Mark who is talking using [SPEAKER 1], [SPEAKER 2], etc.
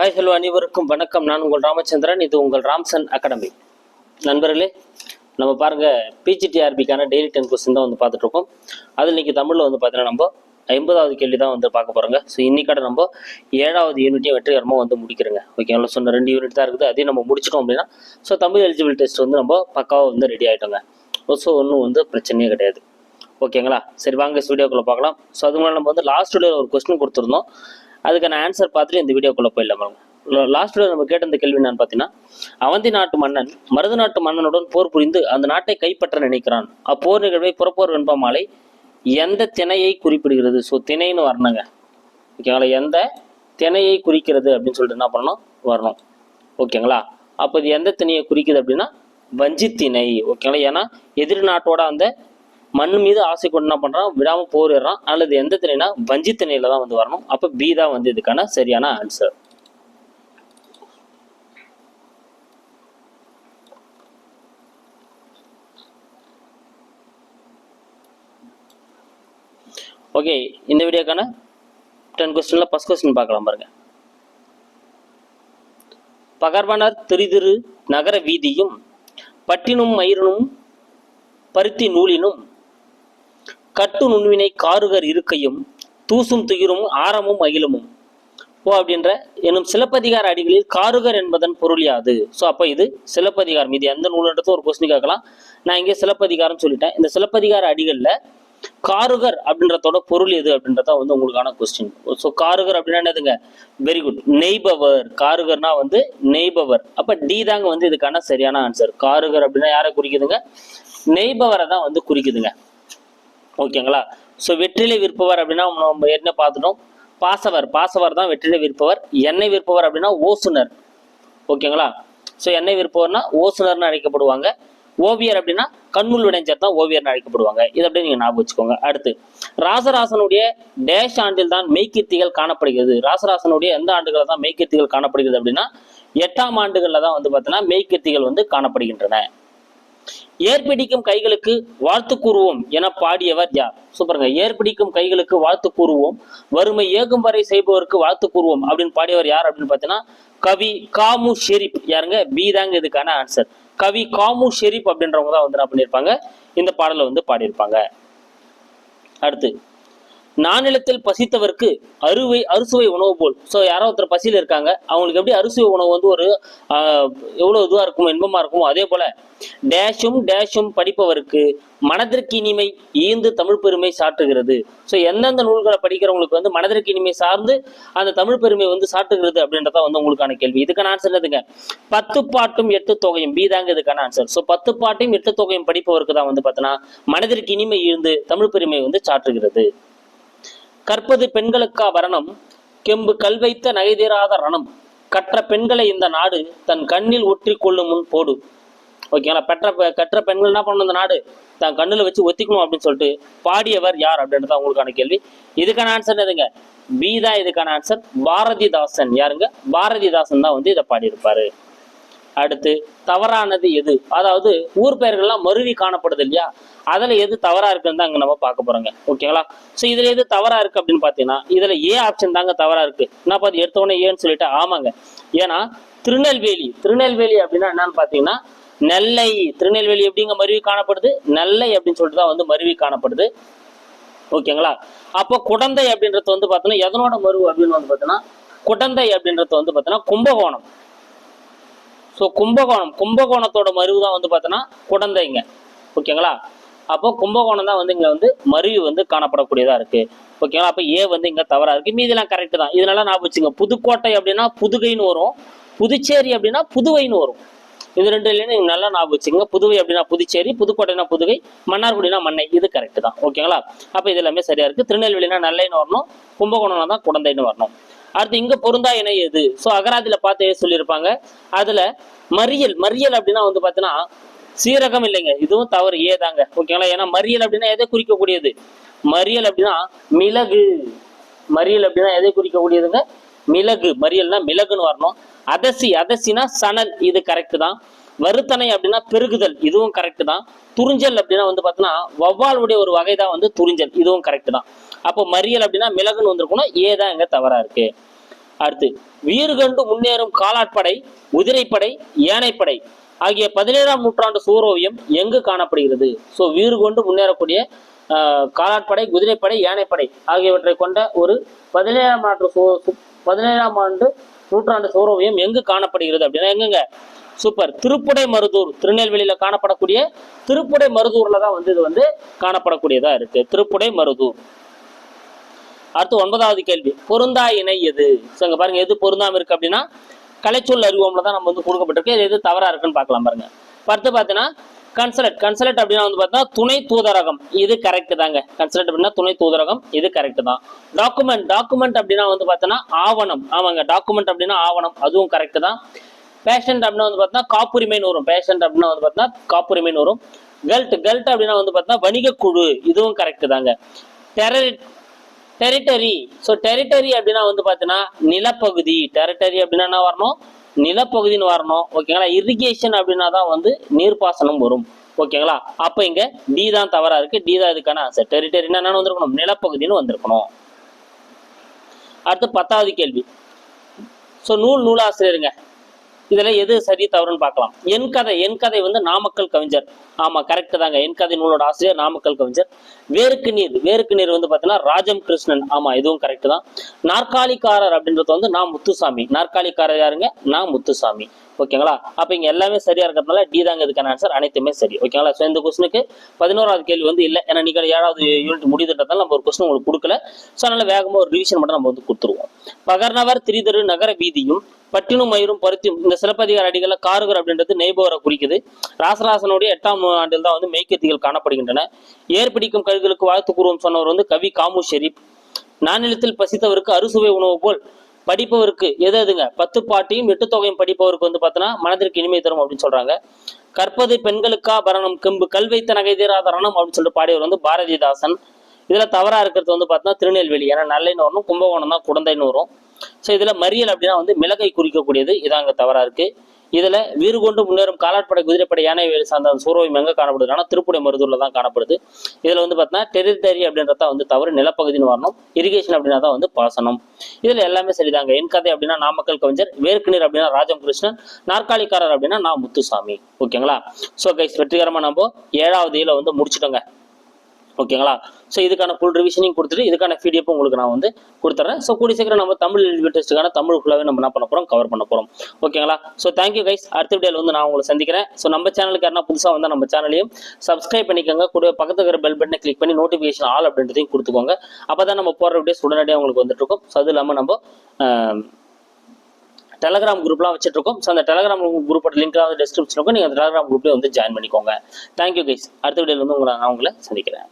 [SPEAKER 1] Hi hello அனைவருக்கும் வணக்கம். நான் உங்கள் ராமச்சந்திரன். இது உங்கள் ராம்சன் அகாடமி. நண்பர்களே நம்ம பாருங்கள் பிஜிடிஆர்பிக்கான டெய்லி டென் கொஸ்டின் தான் வந்து பார்த்துட்ருக்கோம். அது இன்றைக்கி தமிழில் வந்து பார்த்தீங்கன்னா நம்ம ஐம்பதாவது கேள்வி தான் வந்து பார்க்க போகிறோங்க ஸோ இன்னைக்காட நம்ம ஏழாவது யூனிட்டையும் வெற்றிகரமாக வந்து முடிக்கிறோங்க. ஓகேங்களா சொன்ன ரெண்டு யூனிட் தான் இருக்குது. அதையும் நம்ம முடிச்சிட்டோம் அப்படின்னா ஸோ தமிழ் எலிஜிபிள் டெஸ்ட் வந்து நம்ம பக்காவாக வந்து ரெடி ஆகிட்டோங்க ஸோ ஒன்றும் வந்து பிரச்சனையே கிடையாது. ஓகேங்களா சரி வாங்க வீடியோக்குள்ளே பார்க்கலாம். ஸோ அது முன்னாடி நம்ம வந்து லாஸ்ட் வீடியோவில் ஒரு கொஸ்டின் கொடுத்துருந்தோம். அதுக்கான ஆன்சர் பார்த்துட்டு இந்த வீடியோக்குள்ளே போயிடலாம் பாருங்க லாஸ்ட் நம்ம கேட்ட இந்த கேள்வி என்னன்னு பார்த்தீங்கன்னா அவந்தி நாட்டு மன்னன் மருது நாட்டு மன்னனுடன் போர் புரிந்து அந்த நாட்டை கைப்பற்ற நினைக்கிறான். அப்போர் நிகழ்வை புறப்போர் வெண்பா மாலை எந்த திணையை குறிப்பிடுகிறது? ஸோ திணைன்னு வரணுங்க. ஓகேங்களா எந்த திணையை குறிக்கிறது அப்படின்னு சொல்லிட்டு என்ன பண்ணணும்? வரணும். ஓகேங்களா அப்போ இது எந்த திணையை குறிக்குது அப்படின்னா வஞ்சித்திணை ஓகேங்களா ஏன்னா எதிர் நாட்டோட அந்த மண் மீது ஆசை கொண்டு என்ன பண்றான்? விடாம போரிடுறான். அல்லது எந்த திணைனா வஞ்சி திணையில தான் வந்து வரணும். அப்ப பி தான் வந்து இதுக்கான சரியான ஆன்சர் ஓகே இந்த வீடியோக்கான டென் கொஸ்டின்ல ஃபர்ஸ்ட் கொஸ்டின் பார்க்கலாம் பாருங்க. பகர்வனர் திரிதிரு நகர வீதியும் பட்டினும் மயிரனும் பருத்தி நூலினும் கட்டு நுண்வினை காருகர் இருக்கையும் தூசும் துயிரும் ஆரமும் அகிலமும். ஓ அப்படின்ற எனும் சிலப்பதிகார அடிகளில் காருகர் என்பதன் பொருள் யாது? ஸோ அப்போ இது சிலப்பதிகாரம். இது எந்த நூல்ன்றது ஒரு கொஸ்டின் கேட்கலாம். நான் இங்கே சிலப்பதிகாரம் சொல்லிட்டேன். இந்த சிலப்பதிகார அடிகளில் காருகர் அப்படின்றதோட பொருள் எது அப்படின்றத வந்து உங்களுக்கான கொஸ்டின் ஸோ காருகர் அப்படின்னா என்னதுங்க? Very good நெய்பவர். காருகர்னா வந்து நெய்பவர். அப்போ டி தாங்க வந்து இதுக்கான சரியான ஆன்சர் காருகர் அப்படின்னா யாரை குறிக்குதுங்க? நெய்பவரை தான் வந்து குறிக்குதுங்க. ஓகேங்களா? ஸோ வெற்றிலை விற்பவர் அப்படின்னா நம்ம என்ன பார்த்துட்டோம்? பாசவர். பாசவர் தான் வெற்றிலை விற்பவர். எண்ணெய் விற்பவர் அப்படின்னா ஓசுனர். ஓகேங்களா? ஸோ எண்ணெய் விற்பவர்னா ஓசுனர்னு அழைக்கப்படுவாங்க. ஓவியர் அப்படின்னா கண்முள் விடைஞ்சர் தான் ஓவியர்னு அழைக்கப்படுவாங்க. இது அப்படியே நீங்கள் ஞாபகம் வச்சுக்கோங்க. அடுத்து ராசராசனுடைய டேஷ் ஆண்டில் தான் மெய்கீர்த்திகள் காணப்படுகிறது. ராசராசனுடைய எந்த ஆண்டுகளில் தான் மெய்கீர்த்திகள் காணப்படுகிறது அப்படின்னா எட்டாம் ஆண்டுகளில் தான் வந்து பார்த்தீங்கன்னா மெய்கீர்த்திகள் வந்து காணப்படுகின்றன. ஏற்பிடிக்கும் கைகளுக்கு வாழ்த்து கூறுவோம் என பாடியவர் யார்? சூப்பருங்க ஏற்பிடிக்கும் கைகளுக்கு வாழ்த்து கூறுவோம் வறுமை ஏகும் வரை செய்பவருக்கு வாழ்த்து கூறுவோம் அப்படின்னு பாடியவர் யார் அப்படின்னு பார்த்தீங்கன்னா கவி காமு ஷெரீப். யாருங்க? பி தாங்க இதுக்கான ஆன்சர் கவி காமு ஷெரீப் அப்படின்றவங்க தான் வந்து என்ன பண்ணியிருப்பாங்க? இந்த பாடலை வந்து பாடியிருப்பாங்க. அடுத்து நானிலத்தில் பசித்தவருக்கு அறுவை அறுசுவை உணவு போல். ஸோ யாரோ ஒருத்தர் பசியில் இருக்காங்க அவங்களுக்கு எப்படி அறுசுவை உணவு வந்து ஒரு எவ்வளோ எவ்வளவு இதுவாக இருக்கும் இன்பமாக இருக்கும் அதே போல டேஷும் டேஷும் படிப்பவருக்கு மனதிற்கு இனிமை ஈந்து தமிழ் பெருமை சாற்றுகிறது. ஸோ எந்தெந்த நூல்களை படிக்கிறவங்களுக்கு வந்து மனதிற்கு இனிமை சார்ந்து அந்த தமிழ் பெருமை வந்து சாட்டுகிறது அப்படின்றத வந்து உங்களுக்கான கேள்வி. இதுக்கான ஆன்சர் என்னதுங்க? பத்து பாட்டும் எட்டு தொகையும். பி தாங்க இதுக்கான ஆன்சர் ஸோ பத்து பாட்டையும் எட்டு தொகையும் படிப்பவருக்கு தான் வந்து பார்த்தோன்னா மனதிற்கு இனிமை ஈர்ந்து தமிழ் பெருமை வந்து சாற்றுகிறது. கற்பது பெண்களுக்கா வரணம்? கெம்பு கல்வைத்த நகைதீராத ரணம். கற்ற பெண்களை இந்த நாடு தன் கண்ணில் ஒற்றி கொள்ளும் முன் போடு. ஓகேங்களா பெற்ற கற்ற பெண்கள் என்ன பண்ணணும் இந்த நாடு? தன் கண்ணுல வச்சு ஒத்திக்கணும் அப்படின்னு சொல்லிட்டு பாடியவர் யார் அப்படின்றது தான் உங்களுக்கான கேள்வி. இதுக்கான ஆன்சர் எதுங்க பி தான் இதுக்கான ஆன்சர் பாரதிதாசன். யாருங்க? பாரதிதாசன் தான் வந்து இதை பாடியிருப்பாரு. அடுத்து தவறானது எது? அதாவது ஊர் பெயர்கள்லாம் மருவி காணப்படுது இல்லையா? அதுல எது தவறா இருக்குன்னு தான் அங்க நம்ம பார்க்க போறோங்க. ஓகேங்களா? சோ இதுல எது தவறா இருக்கு அப்படின்னு பாத்தீங்கன்னா இதுல ஏ ஆப்ஷன் தாங்க தவறா இருக்கு. நான் பார்த்து எடுத்த உடனே ஏன்னு சொல்லிட்டு ஆமாங்க. ஏன்னா திருநெல்வேலி திருநெல்வேலி அப்படின்னா என்னன்னு பாத்தீங்கன்னா நெல்லை திருநெல்வேலி எப்படிங்க மருவி காணப்படுது? நெல்லை அப்படின்னு சொல்லிட்டு தான் வந்து மருவி காணப்படுது. ஓகேங்களா? அப்போ குடந்தை அப்படின்றது வந்து பாத்தீங்கன்னா எதனோட மருவு அப்படின்னு வந்து பாத்தீங்கன்னா குடந்தை அப்படின்றது வந்து பாத்தீங்கன்னா கும்பகோணம். ஸோ கும்பகோணம் கும்பகோணத்தோட மருவு தான் வந்து பார்த்தோன்னா குடந்தைங்க. ஓகேங்களா? அப்போ கும்பகோணம் தான் வந்து இங்கே வந்து மருவி வந்து காணப்படக்கூடியதாக இருக்கு. ஓகேங்களா? அப்போ ஏ வந்து இங்கே தவறாக இருக்குது மீதிலாம் கரெக்டு தான். இதனால நான் வச்சுங்க புதுக்கோட்டை அப்படின்னா புதுகைன்னு வரும். புதுச்சேரி அப்படின்னா புதுவைன்னு வரும். இது ரெண்டு இல்லைன்னு நல்லா ஞாபகம் வச்சுங்க புதுவை அப்படின்னா புதுச்சேரி புதுக்கோட்டைனா புதுகை மன்னார்குடினா மண்ணை. இது கரெக்ட் தான். ஓகேங்களா? அப்போ இது எல்லாமே சரியா இருக்கு. திருநெல்வேலினா நல்லைன்னு வரணும். கும்பகோணம்னா தான் குழந்தைன்னு வரணும். அடுத்து இங்க பொருந்தா இணை எது? ஸோ அகராதியில பார்த்து சொல்லியிருப்பாங்க. அதுல மறியல் மறியல் அப்படின்னா வந்து பாத்தீங்கன்னா சீரகம் இல்லைங்க. இதுவும் தவறு ஏதாங்க ஓகேங்களா ஏன்னா மறியல் அப்படின்னா எதை குறிக்கக்கூடியது? மறியல் அப்படின்னா மிளகு. மறியல் அப்படின்னா எதை குறிக்கக்கூடியதுங்க? மிளகு. மறியல்னா மிளகுன்னு வரணும். அதசி அதசினா சணல். இது கரெக்ட் தான். வருத்தனை அப்படின்னா பெருகுதல் இதுவும் கரெக்ட் தான். துறிஞ்சல் அப்படின்னா வந்து பார்த்தீங்கன்னா வவ்வாலுடைய ஒரு வகை தான் வந்து துறிஞ்சல் இதுவும் கரெக்ட் தான். அப்போ மறியல் அப்படின்னா மிளகுன்னு வந்திருக்கணும் ஏதான் எங்க இங்க தவறா இருக்கு. அடுத்து வீறுகண்டு முன்னேறும் காலாட்படை குதிரைப்படை யானைப்படை ஆகிய பதினேழாம் நூற்றாண்டு சூரோவியம் எங்கு காணப்படுகிறது? ஸோ வீறு கொண்டு முன்னேறக்கூடிய காலாட்படை குதிரைப்படை யானைப்படை ஆகியவற்றை கொண்ட ஒரு பதினேழாம் ஆண்டு சூ பதினேழாம் ஆண்டு நூற்றாண்டு சூரோவியம் எங்கு காணப்படுகிறது அப்படின்னா எங்கங்க? சூப்பர். திருப்புடை மருதூர் திருநெல்வேலியில காணப்படக்கூடிய திருப்புடை மருதூர்ல தான் வந்து இது வந்து காணப்படக்கூடியதா இருக்கு. திருப்புடை மருதூர். அடுத்து ஒன்பதாவது கேள்வி. பொருந்தா இணை எது? சங்க பாருங்க எது பொருந்தாம இருக்கு அப்படின்னா கலைச்சொல் அறிவோம்ல தான் நம்ம வந்து கொடுக்கப்பட்டிருக்கு. எது தவறா இருக்குன்னு பார்க்கலாம் பாருங்க. இப்ப அடுத்து பார்த்தீங்கன்னா கன்சலட் கன்சலட் அப்படின்னா வந்து பார்த்தா துணை தூதரகம். இது கரெக்ட் தாங்க. கன்சலட் அப்படின்னா துணை தூதரகம். இது கரெக்ட் தான். டாக்குமெண்ட் டாக்குமெண்ட் அப்படின்னா வந்து பாத்தீங்கன்னா ஆவணம். ஆமாங்க. டாக்குமெண்ட் அப்படின்னா ஆவணம். அதுவும் கரெக்ட் தான். பேஷண்ட் அப்படின்னா வந்து பாத்தீங்கன்னா காப்புரிமைன்னு வரும் பேஷண்ட் அப்படின்னா வந்து பாத்தீங்கன்னா காப்புரிமைன்னு வரும் கல்ட் கல்ட் அப்படின்னா வந்து பாத்தீங்கன்னா வணிக குழு. இதுவும் கரெக்ட் தாங்க. டெரரி டெரிட்டரி ஸோ டெரிட்டரி அப்படின்னா வந்து பார்த்தீங்கன்னா நிலப்பகுதி. டெரிட்டரி அப்படின்னா என்ன வரணும்? நிலப்பகுதின்னு வரணும். ஓகேங்களா இரிகேஷன் அப்படின்னா தான் வந்து நீர்ப்பாசனம் வரும். ஓகேங்களா அப்போ இங்கே டி தான் தவறா இருக்கு. டி தான் இதுக்கான ஆன்சர் டெரிட்டரினா என்ன வந்திருக்கணும். நிலப்பகுதின்னு வந்திருக்கணும். அடுத்து பத்தாவது கேள்வி. ஸோ நூல் நூலாசிரியருங்க. இதுல எது சரி தவறுன்னு பார்க்கலாம். என் கதை என் கதை வந்து நாமக்கல் கவிஞர். ஆமா கரெக்ட் தாங்க. என் கதை நூலோட ஆசிரியர் நாமக்கல் கவிஞர். வேருக்கு நீர் வேருக்கு நீர் வந்து பார்த்தீங்கன்னா ராஜம் கிருஷ்ணன். ஆமா இதுவும் கரெக்ட் தான். நாற்காலிக்காரர் அப்படின்றது வந்து நான் முத்துசாமி. நாற்காலிக்காரர் யாருங்க? நான் முத்துசாமி. ஓகேங்களா? அப்ப இங்க எல்லாமே சரியா இருக்கிறதுனால டி தாங்க இதுக்கான ஆன்சர் அனைத்துமே சரி. ஓகேங்களா? ஸோ இந்த கொஸ்டினுக்கு பதினோராவது கேள்வி வந்து இல்லை. ஏன்னா நீங்க ஏழாவது யூனிட் முடிதுன்றதால நம்ம ஒரு கொஸ்டின் உங்களுக்கு கொடுக்கல. ஸோ அதனால வேகமா ஒரு ரிவிஷன் மட்டும் நம்ம வந்து கொடுத்துருவோம். பகர்நவர் திரிதரு நகர வீதியும் பட்டினும் மயிரும் பருத்தியும் இந்த சிலப்பதிகார அடிகள காருகர் அப்படின்றது நெய்பவரை குறிக்குது. ராசராசனுடைய எட்டாம் ஆண்டில் தான் வந்து மெய்க்கத்திகள் காணப்படுகின்றன. ஏர் பிடிக்கும் வாழ்த்து கூறுவோம் சொன்னவர் வந்து கவி காமு ஷெரீப் நானிலத்தில் பசித்தவருக்கு அறுசுவை உணவு போல் படிப்பவருக்கு எது எதுங்க? பத்து பாட்டியும் எட்டு தொகையும் படிப்பவருக்கு வந்து பார்த்தோன்னா மனதிற்கு இனிமை தரும் அப்படின்னு சொல்றாங்க. கற்பது பெண்களுக்கா பரணம் கெம்பு கல் வைத்த நகை தீராதரணம் அப்படின்னு சொல்லிட்டு பாடியவர் வந்து பாரதிதாசன். இதுல தவறா இருக்கிறது வந்து பார்த்தோன்னா திருநெல்வேலி. ஏன்னா நல்லைன்னு வரணும் கும்பகோணம் தான் குடந்தைன்னு வரும். ஸோ இதுல மறியல் அப்படின்னா வந்து மிளகை குறிக்கக்கூடியது. இதாங்க தவறா இருக்கு. இதுல வீறு கொண்டு முன்னேறும் காலாட்படை குதிரைப்படை யானை வேலை சார்ந்த அந்த சூறவையும் எங்க காணப்படுதுன்னா திருப்புடை மருதூர்ல தான் காணப்படுது. இதுல வந்து பார்த்தீங்கன்னா டெரிட்டரி அப்படின்றத வந்து தவறு நிலப்பகுதின்னு வரணும். இரிகேஷன் அப்படின்னா தான் வந்து பாசனம் இதுல எல்லாமே சரிதாங்க. என் கதை அப்படின்னா நாமக்கல் கவிஞர் வேர்க்குநீர் அப்படின்னா ராஜம் கிருஷ்ணன் நாற்காலிக்காரர் அப்படின்னா நான் முத்துசாமி. ஓகேங்களா? ஸோ கைஸ் வெற்றிகரமா நம்ம ஏழாவது இதில் வந்து முடிச்சிட்டோங்க. ஓகேங்களா? ஸோ இதுக்கான ஃபுல் ரிவிஷனிங் கொடுத்துட்டு இதுக்கான பிடிஎஃப் உங்களுக்கு நான் வந்து கொடுத்துட்றேன் ஸோ கூடிய சீக்கிரம் நம்ம தமிழ் எலிஜிபிள் டெஸ்ட்டுக்கான தமிழ் ஃபுல்லாகவே நம்ம என்ன பண்ண போகிறோம் கவர் பண்ண போகிறோம் ஓகேங்களா? ஸோ தேங்க்யூ கைஸ் அடுத்த வீடியோவில் வந்து நான் உங்களை சந்திக்கிறேன். ஸோ நம்ம சேனலுக்கு யாருன்னா புதுசாக வந்தால் நம்ம சேனலையும் சப்ஸ்கிரைப் பண்ணிக்கோங்க. கூட பக்கத்துக்கு இருக்கிற பெல் பட்டனை கிளிக் பண்ணி நோட்டிஃபிகேஷன் ஆல் அப்படின்றதையும் கொடுத்துக்கோங்க. அப்போ தான் நம்ம போடுற வீடியோஸ் உடனடியாக உங்களுக்கு வந்துட்டு இருக்கும். ஸோ அது இல்லாமல் நம்ம டெலகிராம் குரூப்லாம் வச்சுட்டுருக்கோம் ஸோ அந்த டெலகிராம் குரூப்போட லிங்க் வந்து டிஸ்கிரிப்ஷன் இருக்கும். நீங்கள் அந்த டெலகிராம் குரூப்லேயே வந்து ஜாயின் பண்ணிக்கோங்க. தேங்க்யூ கைஸ் அடுத்த வீடியோவில் வந்து உங்களை நான் உங்களை சந்திக்கிறேன்.